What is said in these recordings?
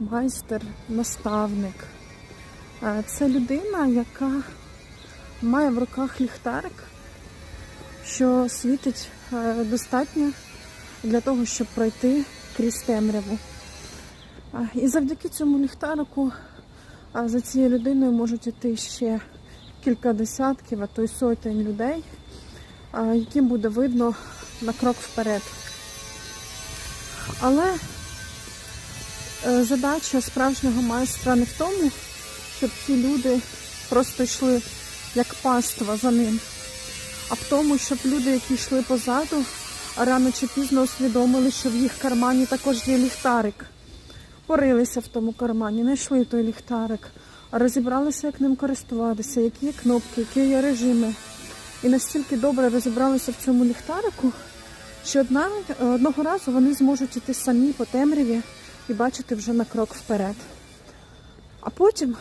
майстер, наставник. Е, Це людина, яка має в руках ліхтарик, що світить е, достатньо для того, щоб пройти крізь темряву. І завдяки цьому ліхтарику за цією людиною можуть іти ще кілька десятків, а то й сотень людей, яким буде видно на крок вперед. Але е, задача справжнього майстра не в тому, щоб ці люди просто йшли як паства за ним, а в тому, щоб люди, які йшли позаду, рано чи пізно усвідомили, що в їх кармані також є ліхтарик. Порилися в тому кармані, знайшли той ліхтарик, розібралися, як ним користуватися, які є кнопки, які є режими. І настільки добре розібралися в цьому ліхтарику, що одного разу вони зможуть іти самі по темряві і бачити вже на крок вперед. А потім,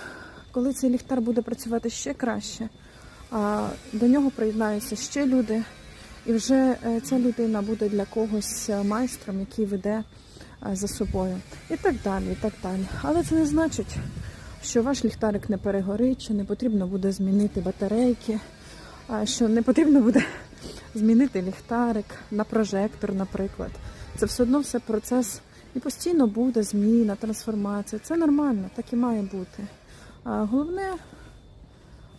коли цей ліхтар буде працювати ще краще, до нього приєднаються ще люди, і вже е, ця людина буде для когось е, майстром, який веде е, за собою. І так далі, і так далі. Але це не значить, що ваш ліхтарик не перегорить, що не потрібно буде змінити батарейки, що не потрібно буде змінити ліхтарик на прожектор, наприклад. Це все одно все процес і постійно буде зміна, трансформація. Це нормально, так і має бути. А головне,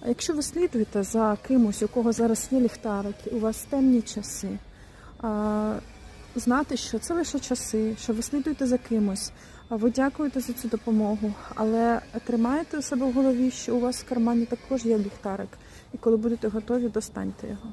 якщо ви слідуєте за кимось, у кого зараз є ліхтарик, у вас темні часи, а, знати, що це лише часи, що ви слідуєте за кимось, ви дякуєте за цю допомогу, але тримаєте у себе в голові, що у вас в кармані також є ліхтарик, і коли будете готові, достаньте його.